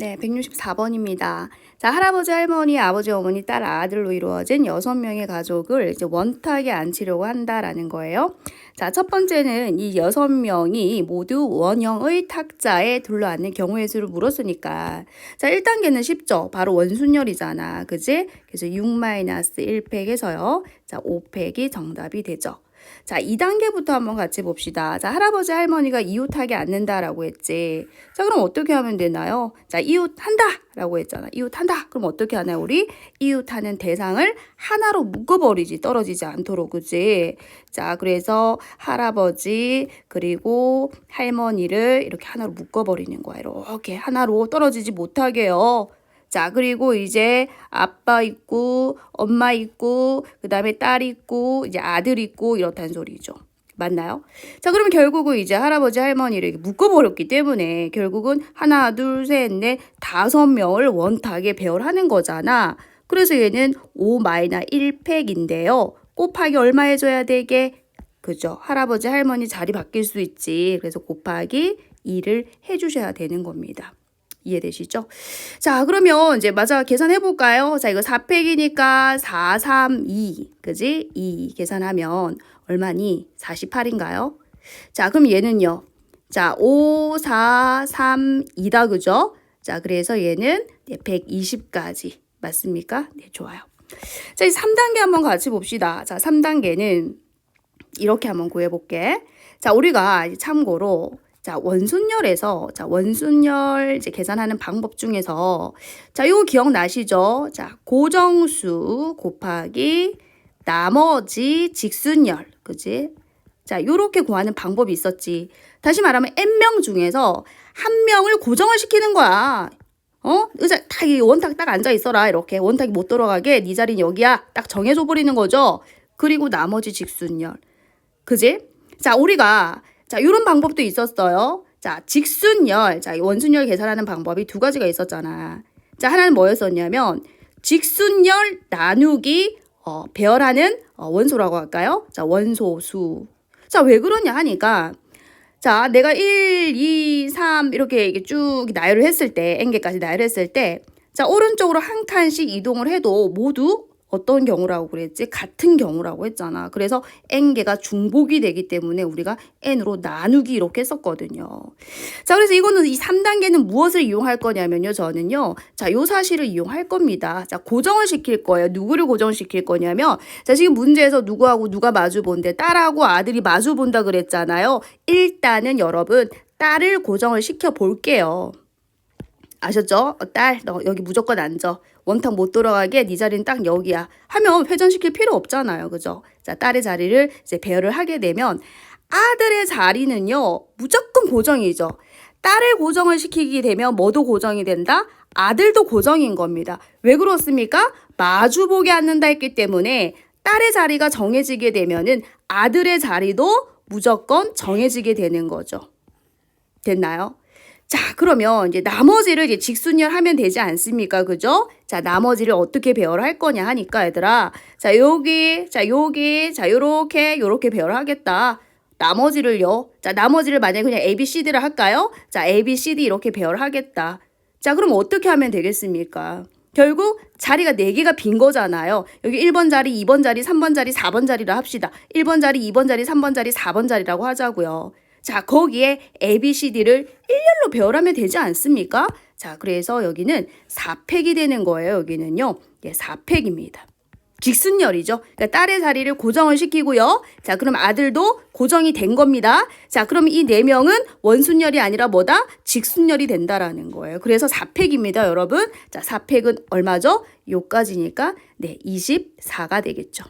네, 164번입니다. 자, 할아버지, 할머니, 아버지, 어머니, 딸, 아들로 이루어진 여섯 명의 가족을 이제 원탁에 앉히려고 한다라는 거예요. 자, 첫 번째는 이 여섯 명이 모두 원형의 탁자에 둘러앉는 경우의 수를 물었으니까. 자, 1단계는 쉽죠. 바로 원순열이잖아. 그지? 그래서 6-1팩에서요. 자, 5팩이 정답이 되죠. 자, 2단계부터 한번 같이 봅시다. 자, 할아버지, 할머니가 이웃하게 앉는다라고 했지. 자, 그럼 어떻게 하면 되나요? 자, 이웃한다! 라고 했잖아. 이웃한다! 그럼 어떻게 하나요, 우리? 이웃하는 대상을 하나로 묶어버리지. 떨어지지 않도록, 그지? 자, 그래서 할아버지, 그리고 할머니를 이렇게 하나로 묶어버리는 거야. 이렇게 하나로 떨어지지 못하게요. 자, 그리고 이제 아빠 있고, 엄마 있고, 그 다음에 딸 있고, 이제 아들 있고, 이렇다는 소리죠. 맞나요? 자, 그러면 결국은 이제 할아버지, 할머니를 묶어버렸기 때문에 결국은 하나, 둘, 셋, 넷, 다섯 명을 원탁에 배열하는 거잖아. 그래서 얘는 5-1팩인데요. 곱하기 얼마 해줘야 되게? 그죠? 할아버지, 할머니 자리 바뀔 수 있지. 그래서 곱하기 2를 해주셔야 되는 겁니다. 이해되시죠? 자, 그러면 이제 맞아 계산해 볼까요? 자, 이거 4팩이니까 4, 3, 2. 그지? 2 계산하면 얼마니? 48인가요? 자, 그럼 얘는요. 자, 5, 4, 3, 2다. 그죠? 자, 그래서 얘는 120까지. 맞습니까? 네, 좋아요. 자, 이 3단계 한번 같이 봅시다. 자, 3단계는 이렇게 한번 구해볼게. 자, 우리가 참고로 자, 원순열에서 자, 원순열 이제 계산하는 방법 중에서 자, 요거 기억나시죠? 자, 고정수 곱하기 나머지 직순열. 그지? 자, 요렇게 구하는 방법이 있었지. 다시 말하면 n명 중에서 한 명을 고정을 시키는 거야. 어? 의자 딱 이 원탁 딱 앉아 있어라. 이렇게 원탁이 못 들어가게 네 자리는 여기야. 딱 정해 줘 버리는 거죠. 그리고 나머지 직순열. 그지? 자, 우리가 자, 요런 방법도 있었어요. 자, 직순열. 자, 원순열 계산하는 방법이 두 가지가 있었잖아. 자, 하나는 뭐였었냐면 직순열 나누기 어, 배열하는 어, 원소라고 할까요? 자, 원소수. 자, 왜 그러냐 하니까 자, 내가 1, 2, 3 이렇게 쭉 나열을 했을 때 n개까지 나열을 했을 때 자, 오른쪽으로 한 칸씩 이동을 해도 모두 어떤 경우라고 그랬지? 같은 경우라고 했잖아. 그래서 n개가 중복이 되기 때문에 우리가 n으로 나누기 이렇게 했었거든요. 자, 그래서 이거는 이 3단계는 무엇을 이용할 거냐면요. 저는요. 자, 요 사실을 이용할 겁니다. 자, 고정을 시킬 거예요. 누구를 고정시킬 거냐면 자, 지금 문제에서 누구하고 누가 마주 본대? 딸하고 아들이 마주 본다 그랬잖아요. 일단은 여러분 딸을 고정을 시켜 볼게요. 아셨죠? 어, 딸, 너 여기 무조건 앉아. 원탁 못 돌아가게 네 자리는 딱 여기야. 하면 회전시킬 필요 없잖아요. 그죠? 자, 딸의 자리를 이제 배열을 하게 되면 아들의 자리는요. 무조건 고정이죠. 딸을 고정을 시키게 되면 뭐도 고정이 된다? 아들도 고정인 겁니다. 왜 그렇습니까? 마주보게 앉는다 했기 때문에 딸의 자리가 정해지게 되면은 아들의 자리도 무조건 정해지게 되는 거죠. 됐나요? 자, 그러면 이제 나머지를 이제 직순열 하면 되지 않습니까? 그죠? 자, 나머지를 어떻게 배열할 거냐 하니까 얘들아. 자, 여기, 자, 여기, 자, 요렇게, 요렇게 배열하겠다. 나머지를요. 자, 나머지를 만약에 그냥 A, B, C, D를 할까요? 자, A, B, C, D 이렇게 배열하겠다. 자, 그럼 어떻게 하면 되겠습니까? 결국 자리가 4개가 빈 거잖아요. 여기 1번 자리, 2번 자리, 3번 자리, 4번 자리라 합시다. 1번 자리, 2번 자리, 3번 자리, 4번 자리라고 하자고요. 자, 거기에 A, B, C, D를 일렬로 배열하면 되지 않습니까? 자, 그래서 여기는 4팩이 되는 거예요. 여기는요. 예, 4팩입니다. 직순열이죠. 그러니까 딸의 자리를 고정을 시키고요. 자, 그럼 아들도 고정이 된 겁니다. 자, 그럼 이 네 명은 원순열이 아니라 뭐다? 직순열이 된다라는 거예요. 그래서 4팩입니다, 여러분. 자, 4팩은 얼마죠? 요까지니까 네, 24가 되겠죠.